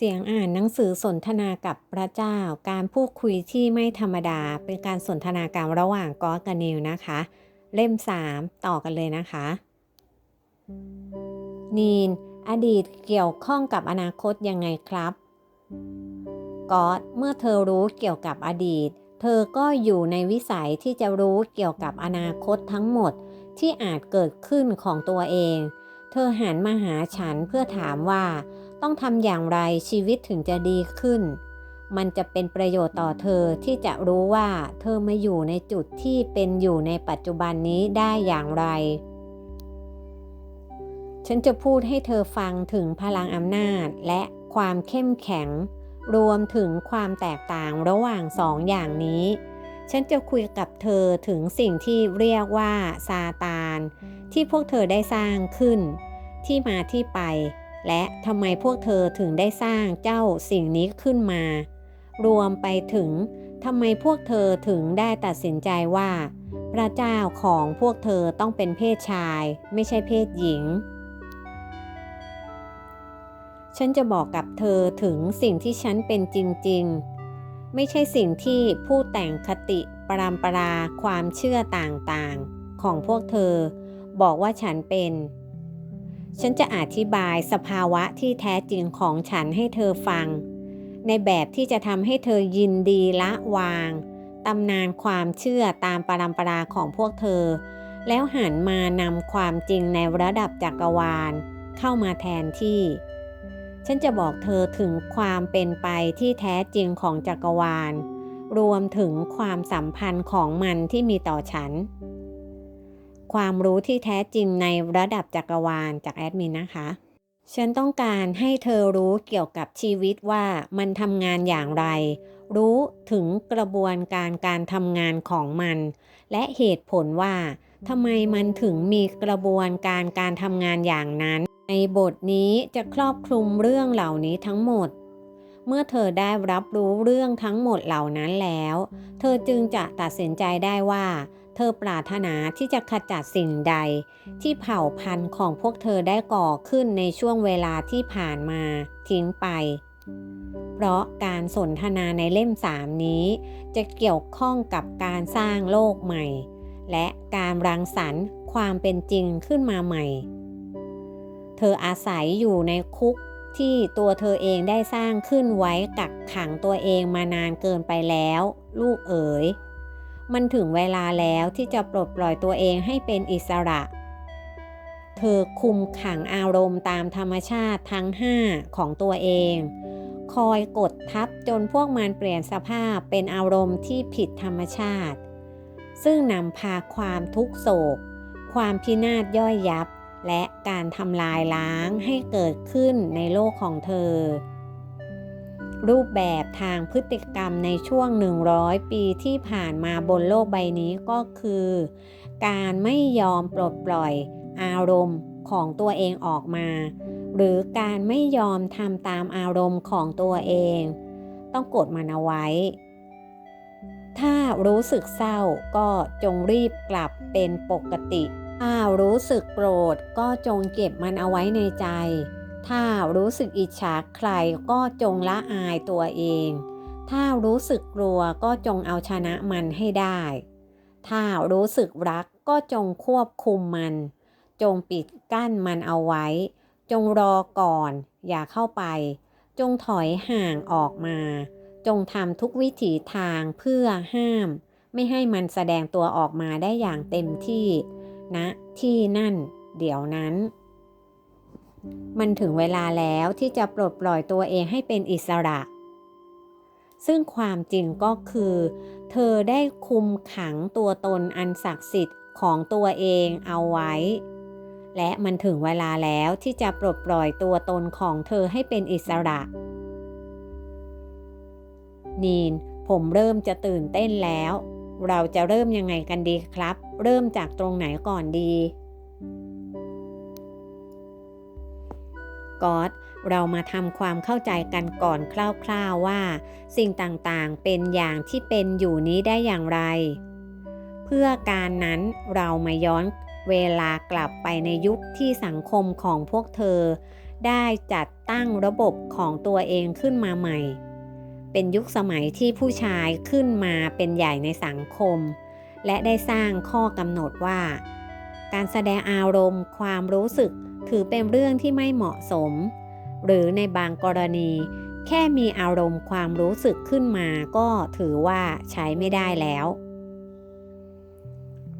เสียงอ่านหนังสือสนทนากับพระเจ้า การพูดคุยที่ไม่ธรรมดา เป็นการสนทนาการระหว่างก๊อตกับนิวนะคะ เล่ม 3 ต่อกันเลยนะคะ นีน อดีตเกี่ยวข้องกับอนาคตยังไงครับก๊อตเมื่อเธอรู้เกี่ยวกับอดีต เธอก็อยู่ในวิสัยที่จะรู้เกี่ยวกับอนาคตทั้งหมดที่อาจเกิดขึ้นของตัวเอง เธอหันมาหาฉันเพื่อถามว่า ต้องทำอย่างไรชีวิตถึงจะดีขึ้น มันจะเป็นประโยชน์ต่อเธอที่จะรู้ว่าเธอมาอยู่ในจุดที่เป็นอยู่ในปัจจุบันนี้ได้อย่างไร ฉันจะพูดให้เธอฟังถึงพลังอำนาจและความเข้มแข็ง รวมถึงความแตกต่างระหว่างสองอย่างนี้ ฉันจะคุยกับเธอถึงสิ่งที่เรียกว่าซาตาน ที่พวกเธอได้สร้างขึ้น ที่มาที่ไป และทำไมพวกเธอถึงได้สร้างเจ้าสิ่งนี้ขึ้นมา รวมไปถึงทำไมพวกเธอถึงได้ตัดสินใจว่า พระเจ้าของพวกเธอต้องเป็นเพศชาย ไม่ใช่เพศหญิง ฉันจะบอกกับเธอถึงสิ่งที่ฉันเป็นจริง ๆ ไม่ใช่สิ่งที่ผู้แต่งคติปรามปราความเชื่อต่างๆ ของพวกเธอ บอกว่าฉันเป็น ฉันจะอธิบายสภาวะที่แท้จริงของฉันให้เธอฟัง ในแบบที่จะทำให้เธอยินดีละวางตำนานความเชื่อตามปรำปราของพวกเธอ แล้วหันมานำความจริงในระดับจักรวาล เข้ามาแทนที่ ฉันจะบอกเธอถึงความเป็นไปที่แท้จริงของจักรวาล รวมถึงความสัมพันธ์ของมันที่มีต่อฉัน ความรู้ที่แท้จริงในระดับจักรวาลจากแอดมินนะคะ ฉันต้องการให้เธอรู้เกี่ยวกับชีวิตว่ามันทำงานอย่างไร รู้ถึงกระบวนการการทำงานของมัน และเหตุผลว่าทำไมมันถึงมีกระบวนการการทำงานอย่างนั้น ในบทนี้จะครอบคลุมเรื่องเหล่านี้ทั้งหมด เมื่อเธอได้รับรู้เรื่องทั้งหมดเหล่านั้นแล้ว เธอจึงจะตัดสินใจได้ว่า เธอปรารถนาที่จะขจัดสิ่งใด ที่เผ่าพันธุ์ของพวกเธอได้ก่อขึ้นในช่วงเวลาที่ผ่านมาทิ้งไป เพราะการสนทนาในเล่มสามนี้ จะเกี่ยวข้องกับการสร้างโลกใหม่ และการรังสรรค์ความเป็นจริงขึ้นมาใหม่ เธออาศัยอยู่ในคุกที่ตัวเธอเองได้สร้างขึ้นไว้กักขังตัวเองมานานเกินไปแล้ว ลูกเอ๋ย มันถึงเวลาแล้วที่จะปลดปล่อยตัวเองให้เป็นอิสระ เธอคุมขังอารมณ์ตามธรรมชาติทั้งห้าของตัวเอง คอยกดทับจนพวกมันเปลี่ยนสภาพเป็นอารมณ์ที่ผิดธรรมชาติ ซึ่งนำพาความทุกโศก ความพินาศย่อยยับ และการทำลายล้างให้เกิดขึ้นในโลกของเธอ รูปแบบทางพฤติกรรมในช่วง 100 ปีที่ผ่านมาบนโลกใบนี้ก็คือ การไม่ยอมปลดปล่อยอารมณ์ของตัวเองออกมา หรือการไม่ยอมทำตามอารมณ์ของตัวเอง ต้องกดมันเอาไว้ ถ้ารู้สึกเศร้าก็จงรีบกลับเป็นปกติ ถ้ารู้สึกโกรธก็จงเก็บมันเอาไว้ในใจ ถ้ารู้สึกอิจฉาใครก็จงละอายตัวเอง ถ้ารู้สึกกลัวก็จงเอาชนะมันให้ได้ ถ้ารู้สึกรักก็จงควบคุมมัน จงปิดกั้นมันเอาไว้ จงรอก่อน อย่าเข้าไป จงถอยห่างออกมา จงทำทุกวิถีทางเพื่อห้าม ไม่ให้มันแสดงตัวออกมาได้อย่างเต็มที่ณนะที่นั่น เดี๋ยวนั้น มันถึงเวลาแล้วที่จะปลดปล่อยตัวเองให้เป็นอิสระ ซึ่งความจริงก็คือ เธอได้คุมขังตัวตนอันศักดิ์สิทธิ์ของตัวเองเอาไว้ และมันถึงเวลาแล้วที่จะปลดปล่อยตัวตนของเธอให้เป็นอิสระ นีน ผมเริ่มจะตื่นเต้นแล้ว เราจะเริ่มยังไงกันดีครับ เริ่มจากตรงไหนก่อนดี ก๊อตเรามาทำความเข้าใจกันก่อนคร่าวๆว่า สิ่งต่างๆเป็นอย่างที่เป็นอยู่นี้ได้อย่างไร เพื่อการนั้นเรามาย้อนเวลากลับไปในยุคที่สังคมของพวกเธอ ได้จัดตั้งระบบของตัวเองขึ้นมาใหม่ เป็นยุคสมัยที่ผู้ชายขึ้นมาเป็นใหญ่ในสังคม และได้สร้างข้อกำหนดว่า การแสดงอารมณ์ความรู้สึก ถือเป็นเรื่องที่ไม่เหมาะสม หรือในบางกรณี แค่มีอารมณ์ความรู้สึกขึ้นมาก็ถือว่าใช้ไม่ได้แล้ว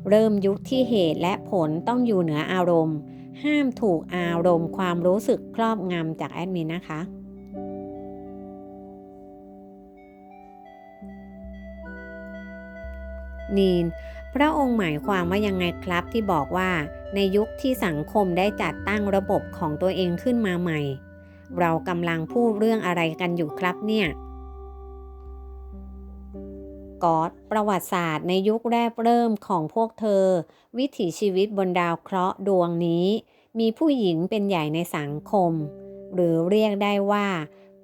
เริ่มยุคที่เหตุและผลต้องอยู่เหนืออารมณ์ ห้ามถูกอารมณ์ความรู้สึกครอบงำจากแอดมินนะคะนีน พระองค์หมายความว่ายังไงครับที่บอกว่าในยุคที่สังคมได้จัดตั้งระบบของตัวเองขึ้นมาใหม่ เรากำลังพูดเรื่องอะไรกันอยู่ครับเนี่ยกอดประวัติศาสตร์ในยุคแรกเริ่มของพวกเธอ วิถีชีวิตบนดาวเคราะห์ดวงนี้ มีผู้หญิงเป็นใหญ่ในสังคม หรือเรียกได้ว่า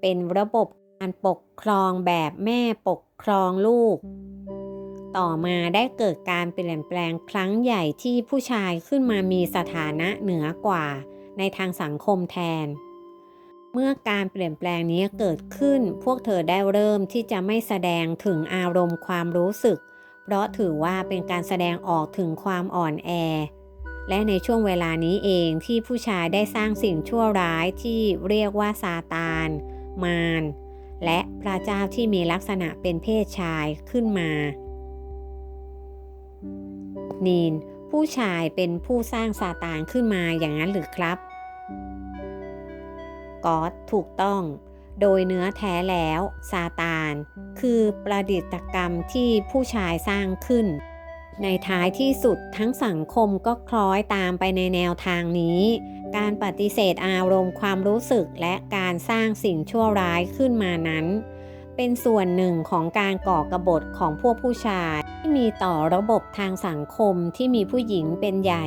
เป็นระบบการปกครองแบบแม่ปกครองลูก ต่อมาได้เกิดการเปลี่ยนแปลงครั้งใหญ่ที่ผู้ชายขึ้นมามีสถานะเหนือกว่า ในทางสังคมแทน เมื่อการเปลี่ยนแปลงนี้เกิดขึ้น พวกเธอได้เริ่มที่จะไม่แสดงถึงอารมณ์ความรู้สึก เพราะถือว่าเป็นการแสดงออกถึงความอ่อนแอ และในช่วงเวลานี้เองที่ผู้ชายได้สร้างสิ่งชั่วร้ายที่เรียกว่าซาตาน มารและพระเจ้าที่มีลักษณะเป็นเพศชายขึ้นมา นีน ผู้ชายเป็นผู้สร้างซาตานขึ้นมาอย่างนั้นหรือครับกอดถูกต้อง โดยเนื้อแท้แล้วซาตาน คือประดิษฐกรรมที่ผู้ชายสร้างขึ้น ในท้ายที่สุดทั้งสังคมก็คล้อยตามไปในแนวทางนี้ การปฏิเสธอารมณ์ความรู้สึกและการสร้างสิ่งชั่วร้ายขึ้นมานั้น เป็นส่วนหนึ่งของการก่อกระบฏของพวกผู้ชายที่มีต่อระบบทางสังคมที่มีผู้หญิงเป็นใหญ่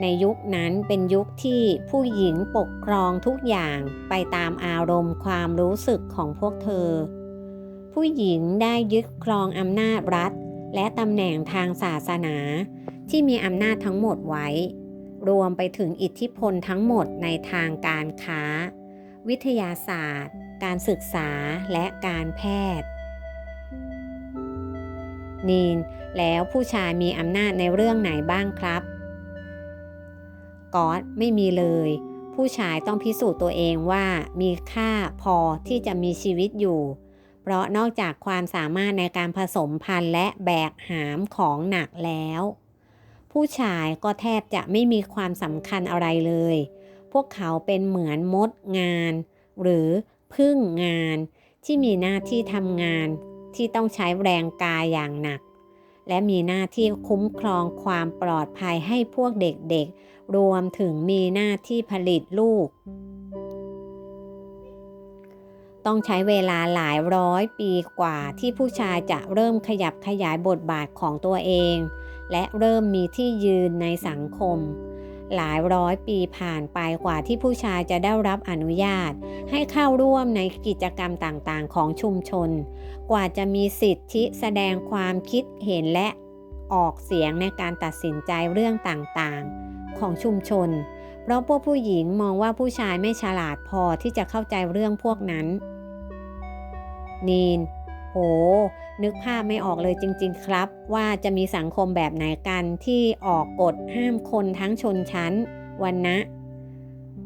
ในยุคนั้นเป็นยุคที่ผู้หญิงปกครองทุกอย่างไปตามอารมณ์ความรู้สึกของพวกเธอ ผู้หญิงได้ยึดครองอำนาจรัฐ และตำแหน่งทางศาสนาที่มีอำนาจทั้งหมดไว้ รวมไปถึงอิทธิพลทั้งหมดในทางการค้า วิทยาศาสตร์ การศึกษาและการแพทย์ นีนแล้วผู้ชายมีอำนาจในเรื่องไหนบ้างครับกอดไม่มีเลย ผู้ชายต้องพิสูจน์ตัวเองว่ามีค่าพอที่จะมีชีวิตอยู่ เพราะนอกจากความสามารถในการผสมพันธุ์และแบกหามของหนักแล้ว ผู้ชายก็แทบจะไม่มีความสำคัญอะไรเลย พวกเขาเป็นเหมือนมดงาน หรือ พึ่งงานที่มีหน้าที่ทำงานที่ต้องใช้แรงกายอย่างหนัก และมีหน้าที่คุ้มครองความปลอดภัยให้พวกเด็กๆ รวมถึงมีหน้าที่ผลิตลูก ต้องใช้เวลาหลายร้อยปีกว่าที่ผู้ชายจะเริ่มขยับขยายบทบาทของตัวเอง และเริ่มมีที่ยืนในสังคม หลายร้อยปีผ่านไปกว่าที่ผู้ชายจะได้รับอนุญาต ให้เข้าร่วมในกิจกรรมต่างๆ ของชุมชน กว่าจะมีสิทธิแสดงความคิดเห็นและออกเสียงในการตัดสินใจเรื่องต่างๆ ของชุมชน เพราะพวกผู้หญิงมองว่าผู้ชายไม่ฉลาดพอที่จะเข้าใจเรื่องพวกนั้น นีนโห นึกภาพไม่ออกเลยจริง ๆ ครับ ว่าจะมีสังคมแบบไหนกันที่ออกกฎห้ามคนทั้งชนชั้นวันนะ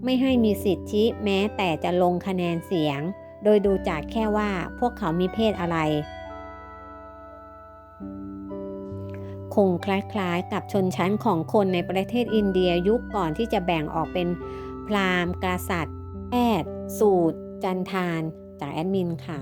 ไม่ให้มีสิทธิแม้แต่จะลงคะแนนเสียง โดยดูจากแค่ว่าพวกเขามีเพศอะไร คงคล้ายๆ กับชนชั้นของคนในประเทศอินเดียยุคก่อนที่จะแบ่งออกเป็นพราหมณ์กษัตริย์แพทย์สูตร จันทาน จากแอดมินค่ะ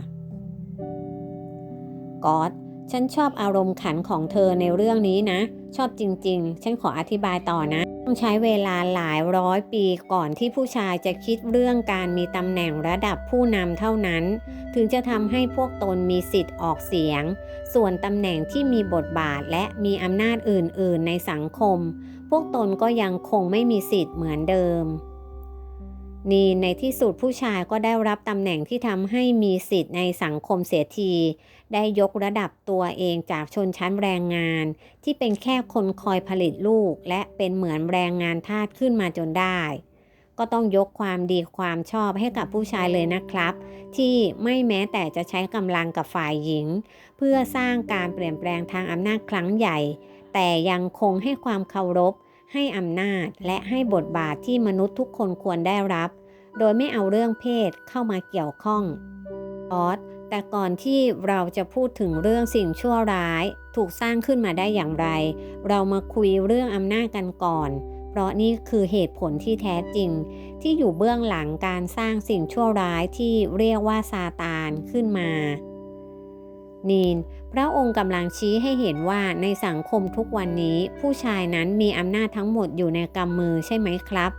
กอดฉันชอบอารมณ์ขันของเธอในเรื่องนี้นะ ชอบจริงๆ ฉันขออธิบายต่อนะ ต้องใช้เวลาหลายร้อยปีก่อนที่ผู้ชายจะคิดเรื่องการมีตำแหน่งระดับผู้นำเท่านั้น ถึงจะทำให้พวกตนมีสิทธิ์ออกเสียง ส่วนตำแหน่งที่มีบทบาทและมีอำนาจอื่น ๆ ในสังคม พวกตนก็ยังคงไม่มีสิทธิ์เหมือนเดิม นี่ในที่สุดผู้ชายก็ได้รับตำแหน่งที่ทำให้มีสิทธิ์ในสังคมเสียที ได้ยกระดับตัวเองจากชนชั้นแรงงาน ที่เป็นแค่คนคอยผลิตลูก และเป็นเหมือนแรงงานทาสขึ้นมาจนได้ ก็ต้องยกความดีความชอบให้กับผู้ชายเลยนะครับ ที่ไม่แม้แต่จะใช้กำลังกับฝ่ายหญิง เพื่อสร้างการเปลี่ยนแปลงทางอำนาจครั้งใหญ่ แต่ยังคงให้ความเคารพ ให้อำนาจและให้บทบาทที่มนุษย์ทุกคนควรได้รับ โดยไม่เอาเรื่องเพศเข้ามาเกี่ยวข้องออสแต่ก่อนที่เราจะพูดถึงเรื่องสิ่งชั่วร้าย ถูกสร้างขึ้นมาได้อย่างไร เรามาคุยเรื่องอำนาจกันก่อน เพราะนี่คือเหตุผลที่แท้จริง ที่อยู่เบื้องหลังการสร้างสิ่งชั่วร้ายที่เรียกว่าซาตานขึ้นมา นีน ระองค์กำลังชี้ให้เห็นว่าในสังคมทุกวันนี้ ผู้ชายนั้นมีอำนาจทั้งหมดอยู่ในกำมือใช่ไหมครับ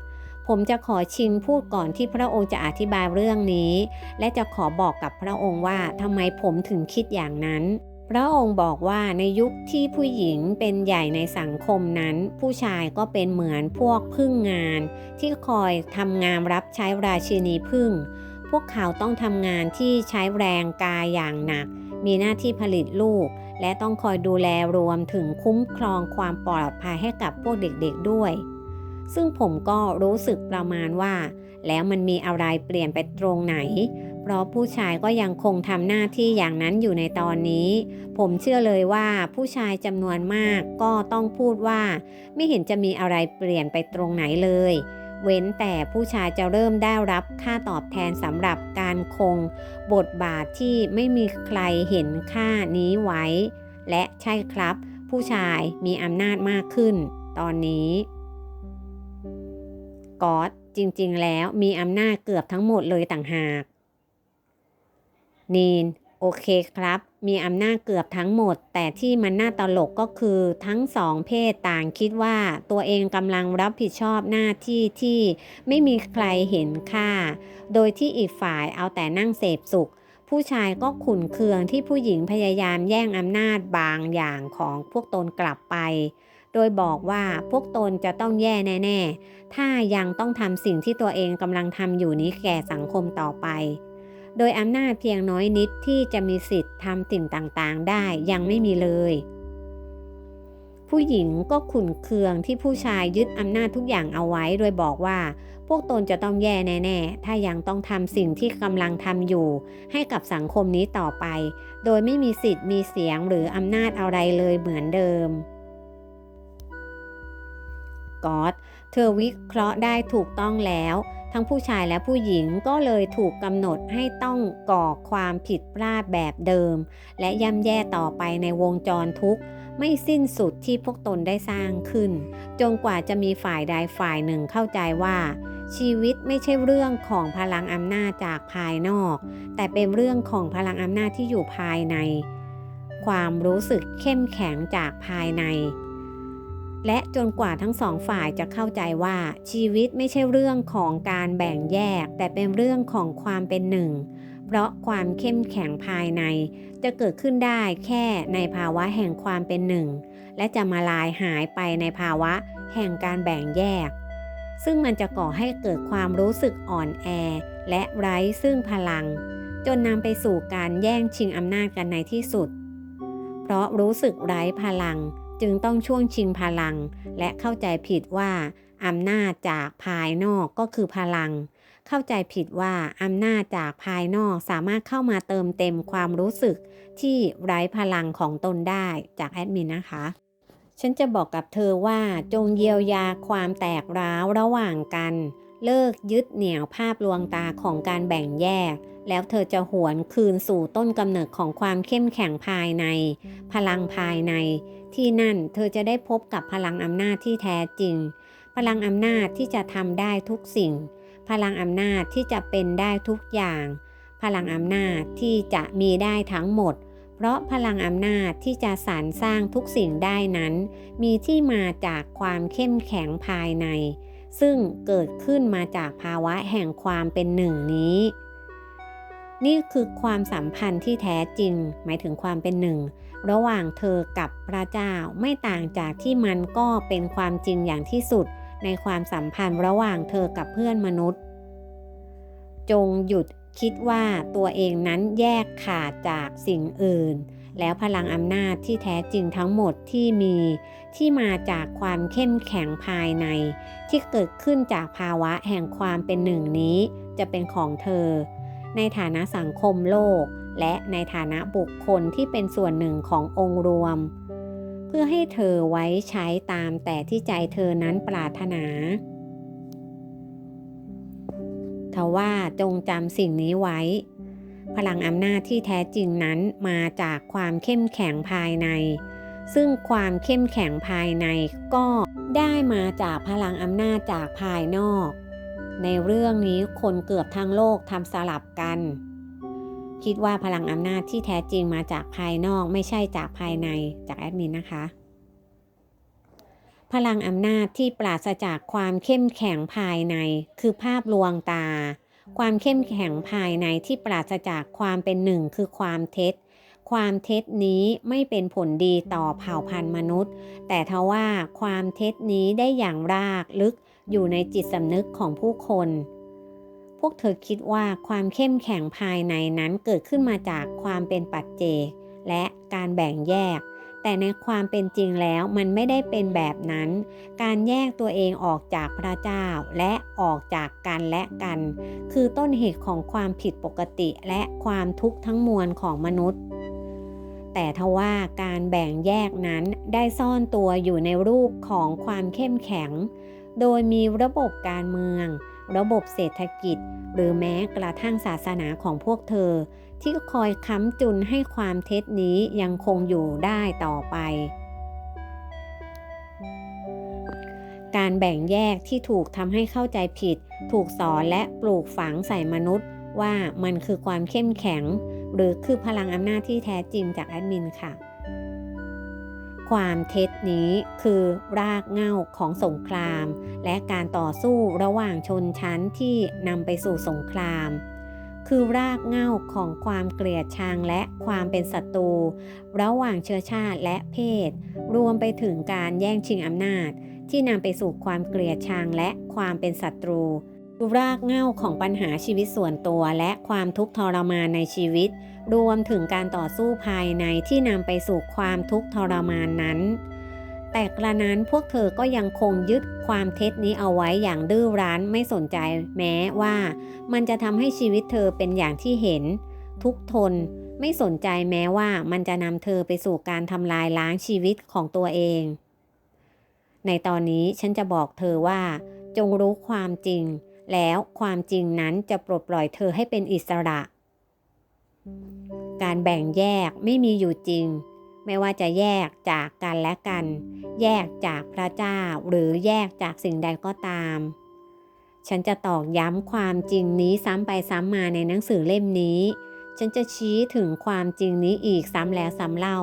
ผมจะขอชิงพูดก่อนที่พระองค์จะอธิบายเรื่องนี้ และจะขอบอกกับพระองค์ว่าทำไมผมถึงคิดอย่างนั้น พระองค์บอกว่าในยุคที่ผู้หญิงเป็นใหญ่ในสังคมนั้น ผู้ชายก็เป็นเหมือนพวกพึ่งงาน ที่คอยทำงานรับใช้ราชินีพึ่ง พวกเขาต้องทำงานที่ใช้แรงกายอย่างหนัก มีหน้าที่ผลิตลูก และต้องคอยดูแลรวมถึงคุ้มครองความปลอดภัยให้กับพวกเด็กๆด้วย ซึ่งผมก็รู้สึกประมาณว่า แล้วมันมีอะไรเปลี่ยนไปตรงไหน เพราะผู้ชายก็ยังคงทำหน้าที่อย่างนั้นอยู่ในตอนนี้ ผมเชื่อเลยว่าผู้ชายจำนวนมากก็ต้องพูดว่า ไม่เห็นจะมีอะไรเปลี่ยนไปตรงไหนเลย เว้นแต่ผู้ชายจะเริ่มได้รับค่าตอบแทนสำหรับการคง บทบาทที่ไม่มีใครเห็นค่านี้ไว้ และใช่ครับ ผู้ชายมีอำนาจมากขึ้น ตอนนี้กอดจริง ๆ แล้วมีอำนาจเกือบทั้งหมดเลยต่างหาก นีน โอเคครับ มีอำนาจเกือบทั้งหมด แต่ที่มันน่าตลกก็คือทั้งสองเพศต่างคิดว่า ตัวเองกำลังรับผิดชอบหน้าที่ที่ไม่มีใครเห็นค่า โดยที่อีกฝ่ายเอาแต่นั่งเสพสุข ผู้ชายก็ขุนเคืองที่ผู้หญิงพยายามแย่งอำนาจบางอย่างของพวกตนกลับไป โดยบอกว่าพวกตนจะต้องแย่แน่ ๆ ถ้ายังต้องทำสิ่งที่ตัวเองกำลังทำอยู่นี้แก่สังคมต่อไป โดยอำนาจเพียงน้อยนิดที่จะมีสิทธิ์ทำสิ่งต่างๆ ได้ยังไม่มีเลย ผู้หญิงก็ขุนเคืองที่ผู้ชายยึดอำนาจทุกอย่างเอาไว้ โดยบอกว่า พวกตนจะต้องแย่แน่ๆ ถ้ายังต้องทำสิ่งที่กำลังทำอยู่ ให้กับสังคมนี้ต่อไป โดยไม่มีสิทธิ์มีเสียงหรืออำนาจอะไรเลยเหมือนเดิมกอดเธอวิเคราะห์ได้ถูกต้องแล้ว ทั้งผู้ชายและผู้หญิงก็เลยถูกกำหนดให้ต้องก่อความผิดพลาดแบบเดิม และย่ำแย่ต่อไปในวงจรทุกข์ไม่สิ้นสุดที่พวกตนได้สร้างขึ้น จนกว่าจะมีฝ่ายใดฝ่ายหนึ่งเข้าใจว่า ชีวิตไม่ใช่เรื่องของพลังอำนาจจากภายนอก แต่เป็นเรื่องของพลังอำนาจที่อยู่ภายใน ความรู้สึกเข้มแข็งจากภายใน และจนกว่าทั้งสองฝ่ายจะเข้าใจว่าชีวิตไม่ใช่เรื่องของการแบ่งแยก แต่เป็นเรื่องของความเป็นหนึ่ง เพราะความเข้มแข็งภายใน จะเกิดขึ้นได้แค่ในภาวะแห่งความเป็นหนึ่ง และจะมาลายหายไปในภาวะแห่งการแบ่งแยก ซึ่งมันจะก่อให้เกิดความรู้สึกอ่อนแอ และไร้ซึ่งพลัง จนนำไปสู่การแย่งชิงอำนาจกันในที่สุด เพราะรู้สึกไร้พลัง จึงต้องช่วงชิงพลัง และเข้าใจผิดว่าอำนาจจากภายนอกก็คือพลัง เข้าใจผิดว่าอำนาจจากภายนอกสามารถเข้ามาเติมเต็มความรู้สึกที่ไร้พลังของตนได้จากแอดมินนะคะฉันจะบอกกับเธอว่าจงเยียวยาความแตกร้าวระหว่างกัน เลิกยึดเหนี่ยวภาพลวงตาของการแบ่งแยก แล้วเธอจะหวนคืนสู่ต้นกำเนิดของความเข้มแข็งภายใน พลังภายใน ที่นั่น เธอจะได้พบกับพลังอำนาจที่แท้จริง พลังอำนาจที่จะทำได้ทุกสิ่ง พลังอำนาจที่จะเป็นได้ทุกอย่าง พลังอำนาจที่จะมีได้ทั้งหมด เพราะพลังอำนาจที่จะสรรสร้างทุกสิ่งได้นั้น มีที่มาจากความเข้มแข็งภายใน ซึ่งเกิดขึ้นมาจากภาวะแห่งความเป็นหนึ่งนี้ นี่คือความสัมพันธ์ที่แท้จริง หมายถึงความเป็นหนึ่ง ระหว่างเธอกับพระเจ้าไม่ต่างจากที่มันก็เป็นความจริงอย่างที่สุดในความสัมพันธ์ระหว่างเธอกับเพื่อนมนุษย์ จงหยุดคิดว่าตัวเองนั้นแยกขาดจากสิ่งอื่น แล้วพลังอำนาจที่แท้จริงทั้งหมดที่มี ที่มาจากความเข้มแข็งภายใน ที่เกิดขึ้นจากภาวะแห่งความเป็นหนึ่งนี้จะเป็นของเธอ ในฐานะสังคมโลก และในฐานะบุคคลที่เป็นส่วนหนึ่งขององค์รวม เพื่อให้เธอไว้ใช้ตามแต่ที่ใจเธอนั้นปรารถนาทว่าจงจำสิ่งนี้ไว้ พลังอำนาจที่แท้จริงนั้นมาจากความเข้มแข็งภายใน ซึ่งความเข้มแข็งภายในก็ได้มาจากพลังอำนาจจากภายนอก ในเรื่องนี้คนเกือบทั้งโลกทำสลับกัน คิดว่าพลังอำนาจที่แท้จริงมาจากภายนอกไม่ใช่จากภายในจากแอดมินนะคะ พลังอำนาจที่ปราศจากความเข้มแข็งภายใน คือภาพลวงตา ความเข้มแข็งภายในที่ปราศจากความเป็นหนึ่งคือความเท็จ ความเท็จนี้ไม่เป็นผลดีต่อเผ่าพันธุ์มนุษย์ แต่ทว่าความเท็จนี้ได้อย่างรากลึกอยู่ในจิตสำนึกของผู้คน พวกเธอคิดว่าความเข้มแข็งภายในนั้นเกิดขึ้นมาจากความเป็นปัจเจก และการแบ่งแยก แต่ในความเป็นจริงแล้วมันไม่ได้เป็นแบบนั้น การแยกตัวเองออกจากพระเจ้าและออกจากกันและกัน คือต้นเหตุของความผิดปกติและความทุกข์ทั้งมวลของมนุษย์ แต่ทว่าการแบ่งแยกนั้นได้ซ่อนตัวอยู่ในรูปของความเข้มแข็ง โดยมีระบบการเมือง ระบบเศรษฐกิจ หรือแม้กระทั่งศาสนาของพวกเธอ ที่คอยค้ำจุนให้ความเท็จนี้ยังคงอยู่ได้ต่อไป การแบ่งแยกที่ถูกทำให้เข้าใจผิด ถูกสอนและปลูกฝังใส่มนุษย์ ว่ามันคือความเข้มแข็ง หรือคือพลังอำนาจที่แท้จริงจากแอดมินค่ะ ความเท็จนี้คือรากเหง้าของสงคราม และการต่อสู้ระหว่างชนชั้นที่นำไปสู่สงคราม คือรากเหง้าของความเกลียดชังและความเป็นศัตรูระหว่างเชื้อชาติและเพศ รวมไปถึงการแย่งชิงอำนาจ ที่นำไปสู่ความเกลียดชังและความเป็นศัตรูรากเหง้าของปัญหาชีวิตส่วนตัวและความทุกข์ทรมานในชีวิต รวมถึงการต่อสู้ภายในที่นำไปสู่ความทุกข์ทรมานนั้น แต่กระนั้นพวกเธอก็ยังคงยึดความเท็จนี้เอาไว้อย่างดื้อรั้นไม่สนใจแม้ว่า มันจะทำให้ชีวิตเธอเป็นอย่างที่เห็น ทุกทนไม่สนใจแม้ว่ามันจะนำเธอไปสู่การทำลายล้างชีวิตของตัวเอง ในตอนนี้ฉันจะบอกเธอว่า จงรู้ความจริง แล้วความจริงนั้นจะปลดปล่อยเธอให้เป็นอิสระ การแบ่งแยกไม่มีอยู่จริง ไม่ว่าจะแยกจากกันและกัน แยกจากพระเจ้าหรือแยกจากสิ่งใดก็ตาม ฉันจะตอกย้ำความจริงนี้ซ้ำไปซ้ำมาในหนังสือเล่มนี้ ฉันจะชี้ถึงความจริงนี้อีกซ้ำแล้วซ้ำเล่า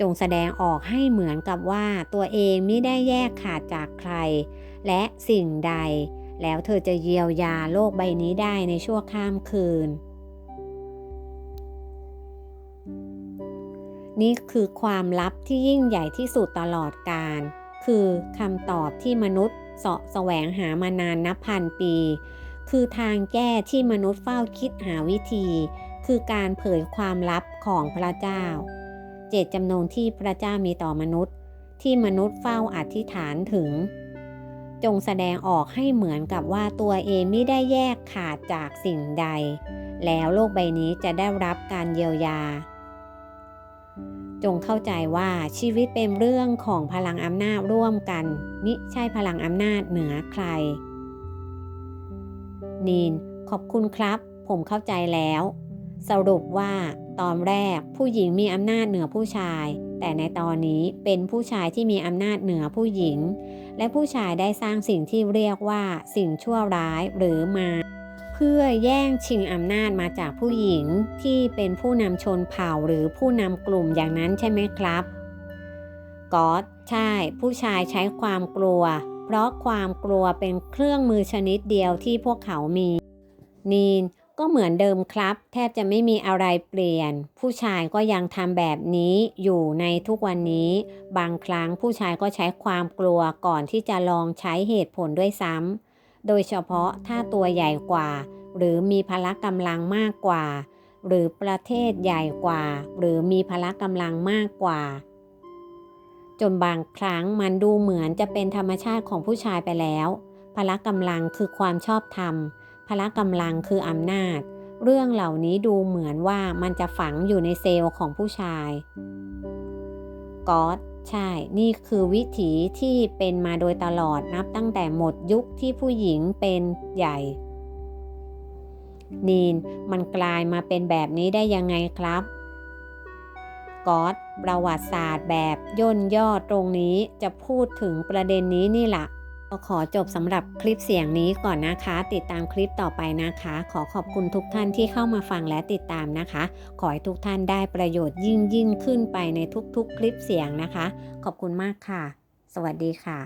จงแสดงออกให้เหมือนกับว่าตัวเองไม่ได้แยกขาดจากใคร และสิ่งใด แล้วเธอจะเยียวยาโลกใบนี้ได้ในชั่วข้ามคืน นี่คือความลับที่ยิ่งใหญ่ที่สุดตลอดกาลคือคำตอบที่มนุษย์เสาะแสวงหามานานนับพันปี คือทางแก้ที่มนุษย์เฝ้าคิดหาวิธี คือการเผยความลับของพระเจ้า เจตจำนงที่พระเจ้ามีต่อมนุษย์ ที่มนุษย์เฝ้าอธิษฐานถึง จงแสดงออกให้เหมือนกับว่าตัวเองไม่ได้แยกขาดจากสิ่งใด แล้วโลกใบนี้จะได้รับการเยียวยา จงเข้าใจว่าชีวิตเป็นเรื่องของพลังอำนาจร่วมกัน มิใช่พลังอำนาจเหนือใคร นีน ขอบคุณครับ ผมเข้าใจแล้ว สรุปว่า ตอนแรกผู้หญิงมีอำนาจเหนือผู้ชาย แต่ในตอนนี้เป็นผู้ชายที่มีอำนาจเหนือผู้หญิง และผู้ชายได้สร้างสิ่งที่เรียกว่าสิ่งชั่วร้ายหรือมา พื่อแย่งชิงอำนาจมาจากผู้หญิงที่เป็นผู้นำชนเผ่าหรือผู้นำกลุ่มอย่างนั้นใช่ไหมครับก็ใช่ ผู้ชายใช้ความกลัว เพราะความกลัวเป็นเครื่องมือชนิดเดียวที่พวกเขามี นีนก็เหมือนเดิมครับ แทบจะไม่มีอะไรเปลี่ยน ผู้ชายก็ยังทำแบบนี้อยู่ในทุกวันนี้ บางครั้งผู้ชายก็ใช้ความกลัวก่อนที่จะลองใช้เหตุผลด้วยซ้ำ โดยเฉพาะถ้าตัวใหญ่กว่า หรือมีพละกำลังมากกว่า หรือประเทศใหญ่กว่า หรือมีพละกำลังมากกว่า จนบางครั้งมันดูเหมือนจะเป็นธรรมชาติของผู้ชายไปแล้ว พละกำลังคือความชอบธรรม พละกำลังคืออำนาจ เรื่องเหล่านี้ดูเหมือนว่ามันจะฝังอยู่ในเซลล์ของผู้ชายก๊อต ใช่ นี่คือวิถีที่เป็นมาโดยตลอดนับตั้งแต่หมดยุคที่ผู้หญิงเป็นใหญ่ นีนมันกลายมาเป็นแบบนี้ได้ยังไงครับก๊อตประวัติศาสตร์แบบย่นย่อตรงนี้จะพูดถึงประเด็นนี้นี่แหละ ก็ขอจบสำหรับคลิปเสียงนี้ก่อนนะคะ ติดตามคลิปต่อไปนะคะ ขอขอบคุณทุกท่านที่เข้ามาฟังและติดตามนะคะ ขอให้ทุกท่านได้ประโยชน์ยิ่งยิ่งขึ้นไปในทุกๆ คลิปเสียงนะคะ ขอบคุณมากค่ะ สวัสดีค่ะ